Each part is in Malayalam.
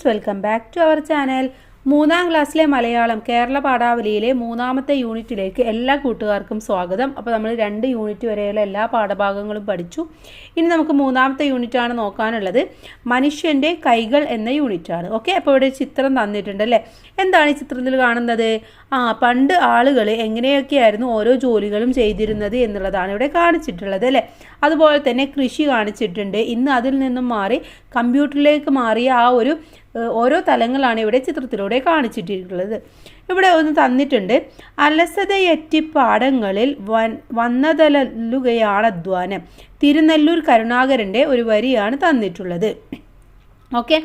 Friends welcome back to our channel മൂന്നാം ക്ലാസ്സിലെ മലയാളം കേരള പാഠാവലിയിലെ മൂന്നാമത്തെ യൂണിറ്റിലേക്ക് എല്ലാ കൂട്ടുകാർക്കും സ്വാഗതം. അപ്പോൾ നമ്മൾ രണ്ട് യൂണിറ്റ് വരെയുള്ള എല്ലാ പാഠഭാഗങ്ങളും പഠിച്ചു. ഇനി നമുക്ക് മൂന്നാമത്തെ യൂണിറ്റാണ് നോക്കാനുള്ളത്. മനുഷ്യന്റെ കൈകൾ എന്ന യൂണിറ്റാണ്. ഓക്കെ അപ്പോൾ ഇവിടെ ചിത്രം തന്നിട്ടുണ്ട് അല്ലേ? എന്താണ് ഈ ചിത്രത്തിൽ കാണുന്നത്? ആ പണ്ട് ആളുകൾ എങ്ങനെയൊക്കെയായിരുന്നു ഓരോ ജോലികളും ചെയ്തിരുന്നത് എന്നുള്ളതാണ് ഇവിടെ കാണിച്ചിട്ടുള്ളത് അല്ലേ? അതുപോലെ തന്നെ കൃഷി കാണിച്ചിട്ടുണ്ട്. ഇന്ന് അതിൽ നിന്നും മാറി കമ്പ്യൂട്ടറിലേക്ക് മാറിയ ആ ഒരു ഓരോ തലങ്ങളാണ് ഇവിടെ ചിത്രത്തിലൂടെ കാണിച്ചിട്ടുള്ളത്. ഇവിടെ ഒന്ന് തന്നിട്ടുണ്ട് അലസതയറ്റി പാടങ്ങളിൽ വൻ വന്നതലുകയാണ് അധ്വാനം. തിരുനെല്ലൂർ കരുണാകരന്റെ ഒരു വരിയാണ് തന്നിട്ടുള്ളത്. ഓക്കെ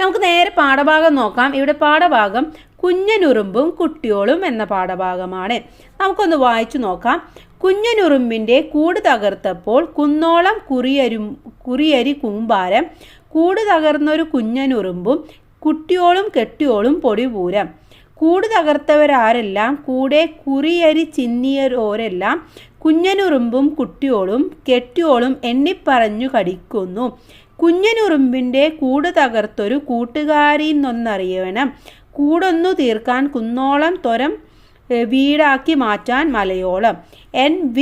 നമുക്ക് നേരെ പാഠഭാഗം നോക്കാം. ഇവിടെ പാഠഭാഗം കുഞ്ഞനുറുമ്പും കുട്ടിയോളും എന്ന പാഠഭാഗമാണ്. നമുക്കൊന്ന് വായിച്ചു നോക്കാം. കുഞ്ഞനുറുമ്പിന്റെ കൂട് തകർത്തപ്പോൾ കുന്നോളം കുറിയരും കുറിയരി കൂമ്പാരം കൂട് തകർന്നൊരു കുഞ്ഞനുറുമ്പും കുട്ടിയോളും കെട്ടിയോളും പൊടിപൂരം. കൂട് തകർത്തവരാരെല്ലാം കൂടെ കുറിയരി ചിന്നിയരോരെല്ലാം കുഞ്ഞനുറുമ്പും കുട്ടിയോളും കെട്ടിയോളും എണ്ണിപ്പറഞ്ഞു കടിക്കുന്നു. കുഞ്ഞനുറുമ്പിന്റെ കൂട് തകർത്തൊരു കൂട്ടുകാരിന്നൊന്നറിയണം. കൂടൊന്നു തീർക്കാൻ കുന്നോളം ത്വരം ഏ, വീടാക്കി മാറ്റാൻ മലയോളം. എൻ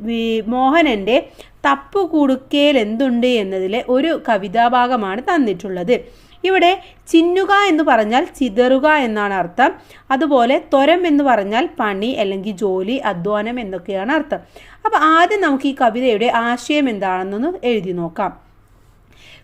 വി മോഹനന്റെ തപ്പു കുടുക്കേൽ എന്തുണ്ട് എന്നതിലെ ഒരു കവിതാഭാഗമാണ് തന്നിട്ടുള്ളത്. ഇവിടെ ചിന്നുക എന്ന് പറഞ്ഞാൽ ചിതറുക എന്നാണ് അർത്ഥം. അതുപോലെ ത്വരം എന്ന് പറഞ്ഞാൽ പണി അല്ലെങ്കിൽ ജോലി അധ്വാനം എന്നൊക്കെയാണ് അർത്ഥം. അപ്പോൾ ആദ്യം നമുക്ക് ഈ കവിതയുടെ ആശയം എന്താണെന്നൊന്ന് എഴുതി നോക്കാം.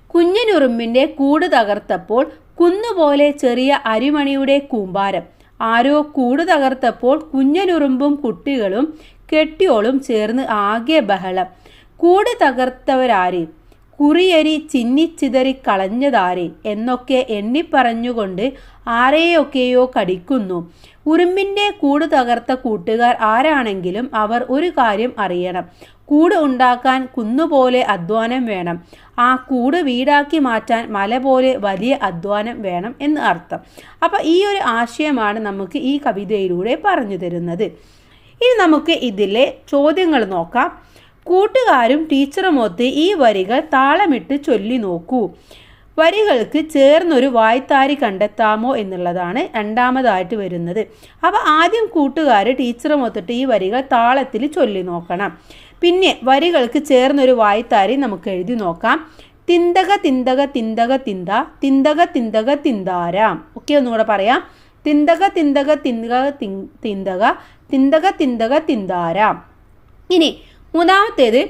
കുഞ്ഞനുറുമ്പിന്റെ കൂട് തകർത്തപ്പോൾ കുന്നുപോലെ ചെറിയ അരിമണിയുടെ കൂമ്പാരം. ആരോ കൂട് തകർത്തപ്പോൾ കുഞ്ഞനുറുമ്പും കുട്ടികളും കെട്ടിയോളും ചേർന്ന് ആകെ ബഹളം. കൂട് തകർത്തവരാര്? കുറിയരി ചിന്നിച്ചിതറി കളഞ്ഞതാരെ? എന്നൊക്കെ എണ്ണിപ്പറഞ്ഞുകൊണ്ട് ആരെയൊക്കെയോ കടിക്കുന്നു. ഉറുമ്പിന്റെ കൂട് തകർത്ത കൂട്ടുകാർ ആരാണെങ്കിലും അവർ ഒരു കാര്യം അറിയണം. കൂട് ഉണ്ടാക്കാൻ കുന്നുപോലെ അധ്വാനം വേണം. ആ കൂട് വീടാക്കി മാറ്റാൻ മല പോലെ വലിയ അധ്വാനം വേണം എന്ന് അർത്ഥം. അപ്പം ഈ ഒരു ആശയമാണ് നമുക്ക് ഈ കവിതയിലൂടെ പറഞ്ഞു തരുന്നത്. ഇനി നമുക്ക് ഇതിലെ ചോദ്യങ്ങൾ നോക്കാം. കൂട്ടുകാരും ടീച്ചറുമൊത്ത് ഈ വരികൾ താളമിട്ട് ചൊല്ലി നോക്കൂ. വരികൾക്ക് ചേർന്നൊരു വായ്ത്താരി കണ്ടെത്താമോ എന്നുള്ളതാണ് രണ്ടാമതായിട്ട് വരുന്നത്. അപ്പോൾ ആദ്യം കൂട്ടുകാർ ടീച്ചറുമൊത്തിട്ട് ഈ വരികൾ താളത്തിൽ ചൊല്ലി നോക്കണം. പിന്നെ വരികൾക്ക് ചേർന്നൊരു വായ്ത്താരി നമുക്ക് എഴുതി നോക്കാം. തിന്തക തിന്തക തിന്തക തിന്ത തിന്തക തിന്തക തിന്താരാം. ഒക്കെ ഒന്നുകൂടെ പറയാം. തിന്തക തിന്തക തിന്തക തിന്തക തിന്തക തിന്തക തിന്താരാം. ഇനി മൂന്നാമത്തേത്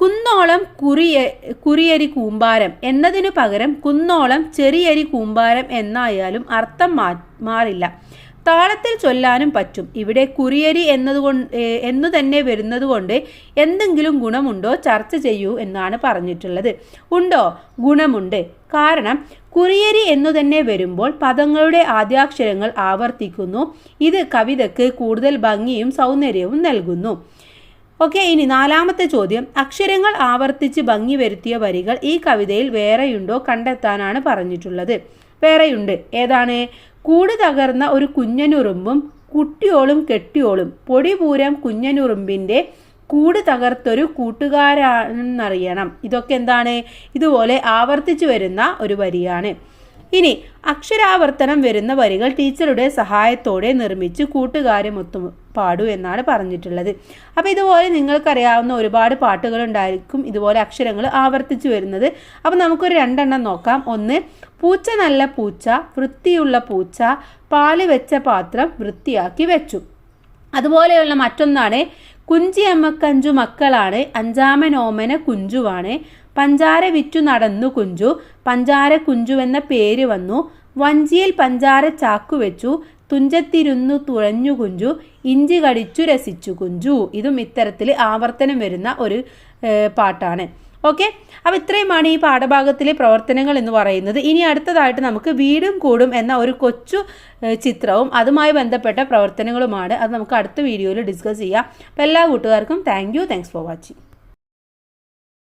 കുന്നോളം കുറിയ കുറിയരി കൂമ്പാരം എന്നതിനു പകരം കുന്നോളം ചെറിയരി കൂമ്പാരം എന്നായാലും അർത്ഥം മാറില്ല. താളത്തിൽ ചൊല്ലാനും പറ്റും. ഇവിടെ കുറിയരി എന്നതുകൊണ്ട് എന്നു തന്നെ വരുന്നത് കൊണ്ട് എന്തെങ്കിലും ഗുണമുണ്ടോ ചർച്ച ചെയ്യൂ എന്നാണ് പറഞ്ഞിട്ടുള്ളത്. ഉണ്ടോ? ഗുണമുണ്ട്. കാരണം കുറിയരി എന്നു തന്നെ വരുമ്പോൾ പദങ്ങളുടെ ആദ്യാക്ഷരങ്ങൾ ആവർത്തിക്കുന്നു. ഇത് കവിതയ്ക്ക് കൂടുതൽ ഭംഗിയും സൗന്ദര്യവും നൽകുന്നു. ഓക്കെ ഇനി നാലാമത്തെ ചോദ്യം. അക്ഷരങ്ങൾ ആവർത്തിച്ച് ഭംഗി വരുത്തിയ വരികൾ ഈ കവിതയിൽ വേറെയുണ്ടോ കണ്ടെത്താനാണ് പറഞ്ഞിട്ടുള്ളത്. വേറെയുണ്ട്. ഏതാണ്? കൂട് തകർന്ന ഒരു കുഞ്ഞനുറുമ്പും കുട്ടിയോളും കെട്ടിയോളും. പൊടിപൂരം കുഞ്ഞനുറുമ്പിന്റെ കൂട് തകർത്തൊരു കൂട്ടുകാരാണെന്നറിയണം. ഇതൊക്കെ എന്താണ്? ഇതുപോലെ ആവർത്തിച്ചു വരുന്ന ഒരു വരിയാണ്. ഇനി അക്ഷരാവർത്തനം വരുന്ന വരികൾ ടീച്ചറുടെ സഹായത്തോടെ നിർമ്മിച്ച് കൂട്ടുകാരുമൊത്തു പാടൂ എന്നാണ് പറഞ്ഞിട്ടുള്ളത്. അപ്പോൾ ഇതുപോലെ നിങ്ങൾക്കറിയാവുന്ന ഒരുപാട് പാട്ടുകൾ ഉണ്ടായിരിക്കും ഇതുപോലെ അക്ഷരങ്ങൾ ആവർത്തിച്ചു വരുന്നത്. അപ്പോൾ നമുക്കൊരു രണ്ടെണ്ണം നോക്കാം. ഒന്ന് പൂച്ച നല്ല പൂച്ച വൃത്തിയുള്ള പൂച്ച പാൽ വെച്ച പാത്രം വൃത്തിയാക്കി വെച്ചു. അതുപോലെയുള്ള മറ്റൊന്നാണ് കുഞ്ചിയമ്മക്കഞ്ചു മക്കളാണ് അഞ്ചാമൻ ഓമന കുഞ്ചുവാണ് പഞ്ചാര വിറ്റു നടന്നു കുഞ്ചു. പഞ്ചാര കുഞ്ചു എന്ന പേര് വന്നു. വഞ്ചിയിൽ പഞ്ചാര ചാക്കു വെച്ചു. തുഞ്ചത്തിരുന്നു തുഴഞ്ഞു കുഞ്ചു. ഇഞ്ചി കടിച്ചു രസിച്ചു കുഞ്ചു. ഇതും ഇത്തരത്തിൽ ആവർത്തനം വരുന്ന ഒരു പാട്ടാണ്. ഓക്കെ? അപ്പോൾ ഇത്രയുമാണ് ഈ പാഠഭാഗത്തിലെ പ്രവർത്തനങ്ങൾ എന്ന് പറയുന്നത്. ഇനി അടുത്തതായിട്ട് നമുക്ക് വീടും കൂടും എന്ന ഒരു കൊച്ചു ചിത്രവും അതുമായി ബന്ധപ്പെട്ട പ്രവർത്തനങ്ങളുമാണ്. അത് നമുക്ക് അടുത്ത വീഡിയോയിൽ ഡിസ്കസ് ചെയ്യാം. അപ്പോൾ എല്ലാ കൂട്ടുകാർക്കും thank you. Thanks for watching.